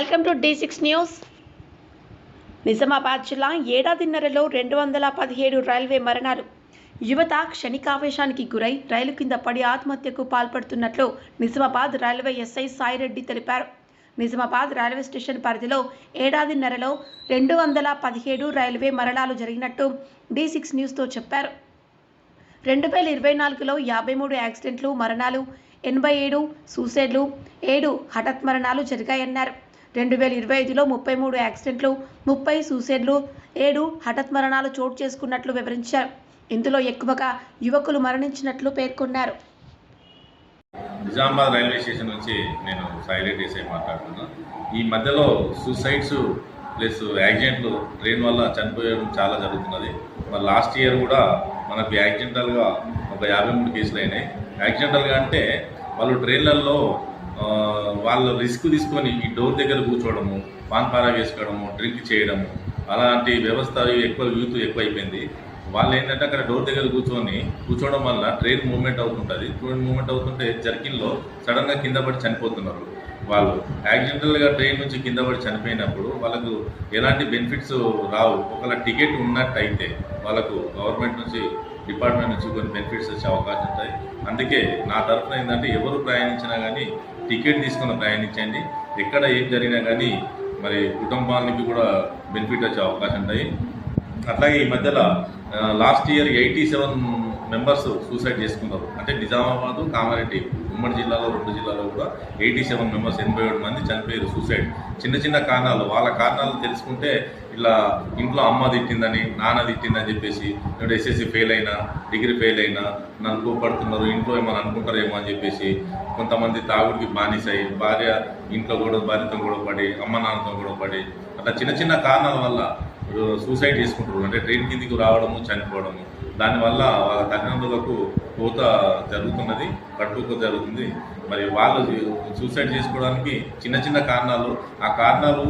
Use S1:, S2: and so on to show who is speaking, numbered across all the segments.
S1: Welcome to D six news. Nizamabad జిల్లా ఏడాదిన్నరలో రెండు వందల పదిహేడు రైల్వే మరణాలు. యువత క్షణికావేశానికి గురై రైలు కింద పడి ఆత్మహత్యకు పాల్పడుతున్నట్లు నిజామాబాద్ రైల్వే ఎస్ఐ సాయిరెడ్డి తెలిపారు. నిజామాబాద్ రైల్వే స్టేషన్ పరిధిలో ఏడాదిన్నరలో రెండు వందల పదిహేడు రైల్వే మరణాలు జరిగినట్టు డి సిక్స్ న్యూస్తో చెప్పారు. రెండు వేల ఇరవై నాలుగులో యాభై మూడు యాక్సిడెంట్లు మరణాలు ఎనభై ఏడు సూసైడ్లు ఏడు హఠాత్ మరణాలు జరిగాయన్నారు. రెండు వేల ఇరవై ఐదులో ముప్పై మూడు యాక్సిడెంట్లు ముప్పై సూసైడ్లు ఏడు హఠాత్ మరణాలు చోటు చేసుకున్నట్లు వివరించారు. ఇందులో ఎక్కువగా యువకులు మరణించినట్లు పేర్కొన్నారు.
S2: నిజామాబాద్ రైల్వే స్టేషన్ నుంచి నేను సైలెంట్ వేసే మాట్లాడుతున్నాను. ఈ మధ్యలో సూసైడ్స్ ప్లస్ యాక్సిడెంట్లు ట్రైన్ వల్ల చనిపోయడం చాలా జరుగుతున్నది. మరి లాస్ట్ ఇయర్ కూడా మనకు యాక్సిడెంటల్గా ఒక యాభై మూడు కేసులు అయినాయి. యాక్సిడెంటల్గా అంటే వాళ్ళు ట్రైన్లలో వాళ్ళు రిస్క్ తీసుకొని ఈ డోర్ దగ్గర కూర్చోవడము పాన్పారా వేసుకోవడము డ్రింక్ చేయడము అలాంటి వ్యవస్థ ఎక్కువ యూత్ ఎక్కువైపోయింది. వాళ్ళు ఏంటంటే అక్కడ డోర్ దగ్గర కూర్చొని కూర్చోవడం వల్ల ట్రైన్ మూవ్మెంట్ అవుతుంటుంది. ట్రైన్ మూవ్మెంట్ అవుతుంటే జర్కిన్లో సడన్గా కింద పడి చనిపోతున్నారు వాళ్ళు. యాక్సిడెంటల్గా ట్రైన్ నుంచి కింద పడి చనిపోయినప్పుడు వాళ్ళకు ఎలాంటి బెనిఫిట్స్ రావు. ఒకవేళ టికెట్ ఉన్నట్టయితే వాళ్ళకు గవర్నమెంట్ నుంచి డిపార్ట్మెంట్ నుంచి కొన్ని బెనిఫిట్స్ వచ్చే అవకాశం ఉంటాయి. అందుకే నా తరఫున ఏంటంటే ఎవరు ప్రయాణించినా కానీ టికెట్ తీసుకుని ప్రయాణించండి. ఎక్కడ ఏం జరిగినా కానీ మరి కుటుంబానికి కూడా బెనిఫిట్ వచ్చే అవకాశం ఉంటాయి. అట్లాగే ఈ మధ్యలో last year eighty seven members suicide చేసుకున్నారు. అంటే నిజామాబాద్ కామారెడ్డి ఉమ్మడి జిల్లాలో రెండు జిల్లాలో కూడా ఎయిటీ సెవెన్ మెంబర్స్ ఎనభై ఏడు మంది చనిపోయారు సూసైడ్. చిన్న చిన్న కారణాలు వాళ్ళ కారణాలు తెలుసుకుంటే ఇలా ఇంట్లో అమ్మ తిట్టిందని నాన్న తిట్టిందని చెప్పేసి ఇప్పుడు ఎస్ఎస్సి ఫెయిల్ అయినా డిగ్రీ ఫెయిల్ అయినా నన్ను కోపడుతున్నారు ఇంట్లో ఏమైనా అనుకుంటారేమో అని చెప్పేసి కొంతమంది తాగుడికి బానిసాయి భార్య ఇంట్లో కూడా భార్యతో గొడవపడి అమ్మ నాన్నతో గొడవపడి అట్లా చిన్న చిన్న కారణాల వల్ల సూసైడ్ చేసుకుంటారు అంటే ట్రైన్ కిందికి రావడము చనిపోవడము. దానివల్ల వాళ్ళ తల్లిదండ్రులకు కోత జరుగుతున్నది కట్టుకు జరుగుతుంది. మరి వాళ్ళు సూసైడ్ చేసుకోవడానికి చిన్న చిన్న కారణాలు ఆ కారణాలు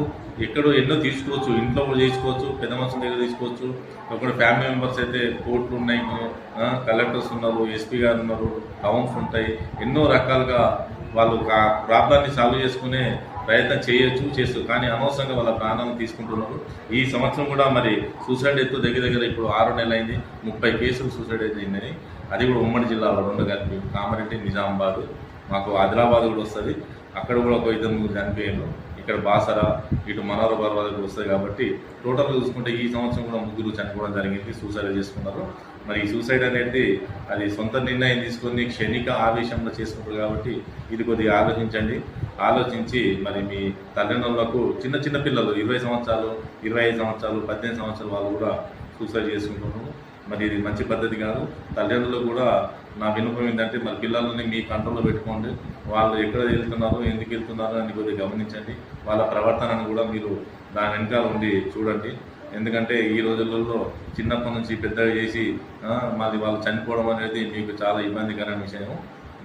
S2: ఎక్కడో ఎన్నో తీసుకోవచ్చు. ఇంట్లో కూడా చేసుకోవచ్చు పెద్ద మనుషుల దగ్గర తీసుకోవచ్చు. ఒకటి ఫ్యామిలీ మెంబర్స్ అయితే కోర్టులు ఉన్నాయి కలెక్టర్స్ ఉన్నారు ఎస్పీ గారు ఉన్నారు టౌన్స్ ఉంటాయి. ఎన్నో రకాలుగా వాళ్ళు ఆ ప్రాబ్లాన్ని సాల్వ్ చేసుకునే ప్రయత్నం చేయొచ్చు చేస్తూ. కానీ అనవసరంగా వాళ్ళ ప్రాణాలను తీసుకుంటున్నారు. ఈ సంవత్సరం కూడా మరి సూసైడ్ ఎత్తు దగ్గర దగ్గర ఇప్పుడు ఆరు నెలలు అయింది ముప్పై కేసులు సూసైడ్ అయితే అయిందని అది కూడా ఉమ్మడి జిల్లాలో రెండు కలిపి కామారెడ్డి నిజామాబాద్. మాకు ఆదిలాబాద్ కూడా వస్తుంది. అక్కడ కూడా ఒక ఇద్దరు ముగ్గురు చనిపోయారు ఇక్కడ బాసర ఇటు మనోర పర్వాలకు వస్తాయి కాబట్టి టోటల్గా చూసుకుంటే ఈ సంవత్సరం కూడా ముగ్గురు చనిపోవడం జరిగింది సూసైడ్ చేసుకున్నారు. మరి ఈ సూసైడ్ అనేది అది సొంత నిర్ణయం తీసుకొని క్షణిక ఆవేశంలో చేసుకుంటారు కాబట్టి ఇది కొద్దిగా ఆలోచించండి. ఆలోచించి మరి మీ తల్లిదండ్రులకు చిన్న చిన్న పిల్లలు ఇరవై సంవత్సరాలు ఇరవై ఐదు సంవత్సరాలు పద్దెనిమిది సంవత్సరాలు వాళ్ళు కూడా సూసైడ్ చేసుకుంటున్నారు. మరి ఇది మంచి పద్ధతి కాదు. తల్లిదండ్రులు కూడా నా విన్నపం ఏంటంటే మరి పిల్లలని మీ కంట్రోల్లో పెట్టుకోండి. వాళ్ళు ఎక్కడ వెళ్తున్నారు ఎందుకు వెళ్తున్నారో అని కొద్దిగా గమనించండి. వాళ్ళ ప్రవర్తనను కూడా మీరు దాని వెనకాల ఉండి చూడండి. ఎందుకంటే ఈ రోజులలో చిన్నప్పటి నుంచి పెద్దగా చేసి మళ్ళీ వాళ్ళు చనిపోవడం అనేది మీకు చాలా ఇబ్బందికరమైన విషయం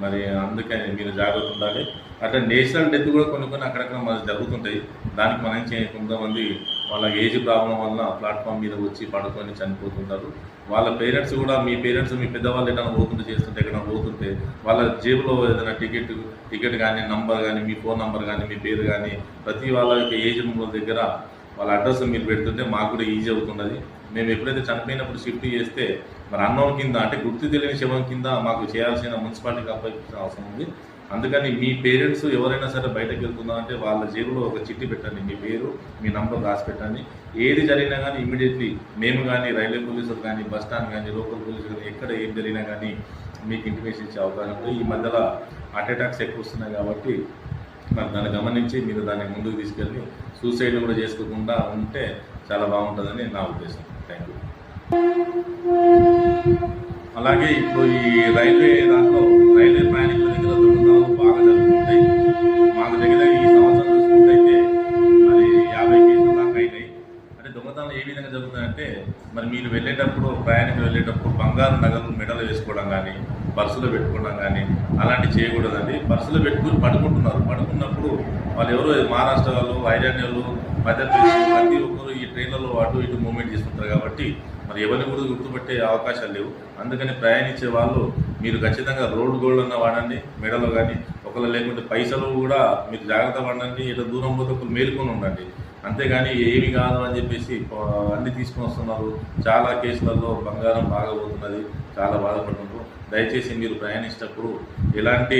S2: మరి అందుకని మీరు జాగ్రత్త ఉండాలి. అట్లా నేషనల్ డెత్ కూడా కొన్ని కొన్ని అక్కడక్కడ మరి జరుగుతుంటాయి. దానికి మనం చేయ కొంతమంది వాళ్ళ ఏజ్ ప్రాబ్లం వల్ల ప్లాట్ఫామ్ మీద వచ్చి పడుకొని చనిపోతుంటారు. వాళ్ళ పేరెంట్స్ కూడా మీ పేరెంట్స్ మీ పెద్దవాళ్ళు ఏదైనా పోతుంటే చేస్తుంటే ఎక్కడైనా పోతుంటే వాళ్ళ జేబులో ఏదైనా టికెట్ టికెట్ కానీ నంబర్ కానీ మీ ఫోన్ నంబర్ కానీ మీ పేరు కానీ ప్రతి వాళ్ళ యొక్క ఏజ్ దగ్గర వాళ్ళ అడ్రస్ మీరు పెడుతుంటే మాకు కూడా ఈజీ అవుతున్నది మేము ఎప్పుడైతే చనిపోయినప్పుడు షిఫ్ట్ చేస్తే మరి అన్నం కింద అంటే గుర్తు తెలియని శవం కింద మాకు చేయాల్సిన మున్సిపాలిటీకి అప్పగించిన అవసరం ఉంది. అందుకని మీ పేరెంట్స్ ఎవరైనా సరే బయటకు వెళ్తున్నారంటే వాళ్ళ జేబులో ఒక చిట్టి పెట్టండి. మీ పేరు మీ నంబర్ రాసి పెట్టండి. ఏది జరిగినా కానీ ఇమీడియట్లీ మేము కానీ రైల్వే పోలీసులు కానీ బస్ స్టాండ్ కానీ లోకల్ పోలీసులు కానీ ఎక్కడ ఏం జరిగినా కానీ మీకు ఇంటిమేషన్ ఇచ్చే అవకాశం ఉంది ఈ మధ్యలో హార్ట్ అటాక్స్ ఎక్కువ వస్తున్నాయి కాబట్టి మరి దాన్ని గమనించి మీరు దాన్ని ముందుకు తీసుకెళ్ళి సూసైడ్ కూడా చేసుకోకుండా ఉంటే చాలా బాగుంటుందని నా ఉద్దేశం. థ్యాంక్ యూ అలాగే ఇప్పుడు ఈ రైల్వే దాంట్లో రైల్వే ప్రయాణికుల దగ్గర బాగా జరుగుతుంటాయి మాకు దగ్గర ఈ సంవత్సరం చూసుకుంటే మరి యాభై కేసులు దాకా అయినాయి. అంటే దొంగతనాలు ఏ విధంగా జరుగుతాయంటే మరి మీరు వెళ్ళేటప్పుడు ప్రయాణికులు వెళ్ళేటప్పుడు బంగారు నగలు మెడలు వేసుకోవడం కానీ పర్సులో పెట్టుకోవడం కానీ అలాంటివి చేయకూడదండి. పర్సులో పెట్టుకుని పడుకుంటున్నారు. పడుకున్నప్పుడు వాళ్ళు ఎవరో మహారాష్ట్ర వాళ్ళు ఐరాన్యాలు మధ్యప్రదేశ్ ప్రతి ఒక్కరు ఈ ట్రైన్లలో అటు ఇటు మూవ్మెంట్ చేస్తుంటారు కాబట్టి మరి ఎవరిని కూడా గుర్తుపట్టే అవకాశాలు లేవు. అందుకని ప్రయాణించే వాళ్ళు మీరు ఖచ్చితంగా రోడ్ గోల్డ్ అన్న వాడండి మెడలో కానీ ఒకళ్ళు లేకుంటే పైసలు కూడా మీరు జాగ్రత్త పడండి ఇట్లా దూరం పోతే ఒకరు మేలుకొని ఉండండి. అంతేగాని ఏమి కాదు అని చెప్పేసి అన్ని తీసుకొని వస్తున్నారు. చాలా కేసులలో బంగారం బాగా పోతున్నది చాలా బాధపడుతున్నారు. దయచేసి మీరు ప్రయాణించేటప్పుడు ఎలాంటి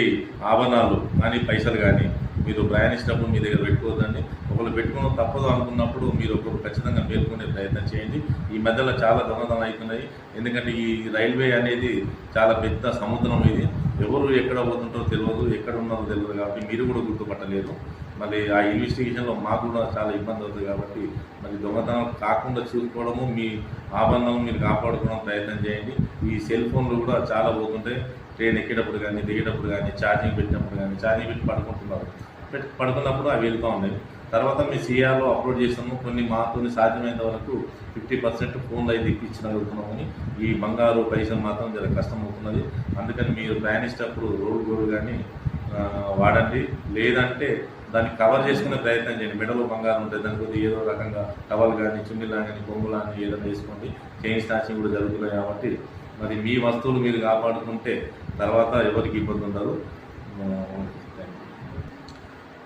S2: ఆభరణాలు కానీ పైసలు కానీ మీరు ప్రయాణించినప్పుడు మీ దగ్గర పెట్టుకోవద్దండి. ఒకళ్ళు పెట్టుకోవడం తప్పదు అనుకున్నప్పుడు మీరు ఒకరు ఖచ్చితంగా మేల్కొనే ప్రయత్నం చేయండి. ఈ మధ్యలో చాలా దొంగతనం అవుతున్నాయి ఎందుకంటే ఈ రైల్వే అనేది చాలా పెద్ద సముద్రం ఇది. ఎవరు ఎక్కడ పోతుంటారో తెలియదు ఎక్కడ ఉన్నారో తెలియదు కాబట్టి మీరు కూడా గుర్తుపట్టలేరు మరి ఆ ఇన్వెస్టిగేషన్లో మాకు కూడా చాలా ఇబ్బంది అవుతుంది కాబట్టి మరి దొంగతనం కాకుండా చూసుకోవడము మీ ఆభరణాలను మీరు కాపాడుకోవడం ప్రయత్నం చేయండి. ఈ సెల్ ఫోన్లు కూడా చాలా పోతుంటాయి. ట్రైన్ ఎక్కేటప్పుడు కానీ దిగేటప్పుడు కానీ ఛార్జింగ్ పెట్టినప్పుడు కానీ ఛార్జింగ్ పెట్టి పడుకుంటున్నారు. పడుకున్నప్పుడు అవి వెళ్తూ ఉన్నాయి. తర్వాత మీ సిఆర్లో అప్లోడ్ చేసాము కొన్ని మాతో సాధ్యమైనంత వరకు ఫిఫ్టీ పర్సెంట్ ఫోన్లు అయితే ఇప్పించగలుగుతున్నామని ఈ బంగారు పైసలు మాత్రం జర కష్టం అవుతున్నది అందుకని మీరు ప్రయాణించేటప్పుడు రోడ్ గోడు కానీ వాడండి. లేదంటే దాన్ని కవర్ చేసుకునే ప్రయత్నం చేయండి. మెడలో బంగారం ఉంటుంది దాని కొద్దిగా ఏదో రకంగా టవల్ కానీ చున్నీలా కానీ బొమ్మలా కానీ ఏదైనా వేసుకోండి. చైన్ స్నాచింగ్ కూడా జరుగుతున్నాయి కాబట్టి మరి మీ వస్తువులు మీరు కాపాడుకుంటే తర్వాత ఎవరికి ఇబ్బంది ఉండదు.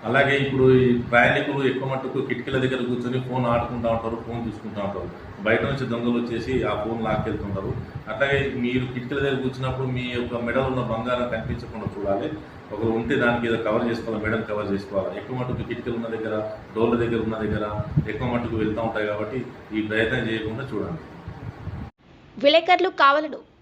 S2: అలాగే ఇప్పుడు ఈ ప్రయాణికులు ఎక్కువ మట్టుకు కిటికీల దగ్గర కూర్చొని ఫోన్ ఆడుకుంటూ ఉంటారు ఫోన్ చూసుకుంటూ ఉంటారు. బయట నుంచి దొంగలు వచ్చేసి ఆ ఫోన్ లాక్కెళ్తుంటారు. అట్లాగే మీరు కిటికీల దగ్గర కూర్చున్నప్పుడు మీ యొక్క మెడలో ఉన్న బంగారం కనిపించకుండా చూడాలి. ఒకరు ఉంటే దానికి ఏదో కవర్ చేసుకోవాలి మెడల్ కవర్ చేసుకోవాలి. ఎక్కువ మట్టుకు కిటికీలు ఉన్న దగ్గర డోర్ల దగ్గర ఉన్న దగ్గర ఎక్కువ మట్టుకు వెళ్తూ ఉంటాయి కాబట్టి ఈ ప్రయత్నం చేయకుండా చూడండి.
S1: విలేకరులు కావలను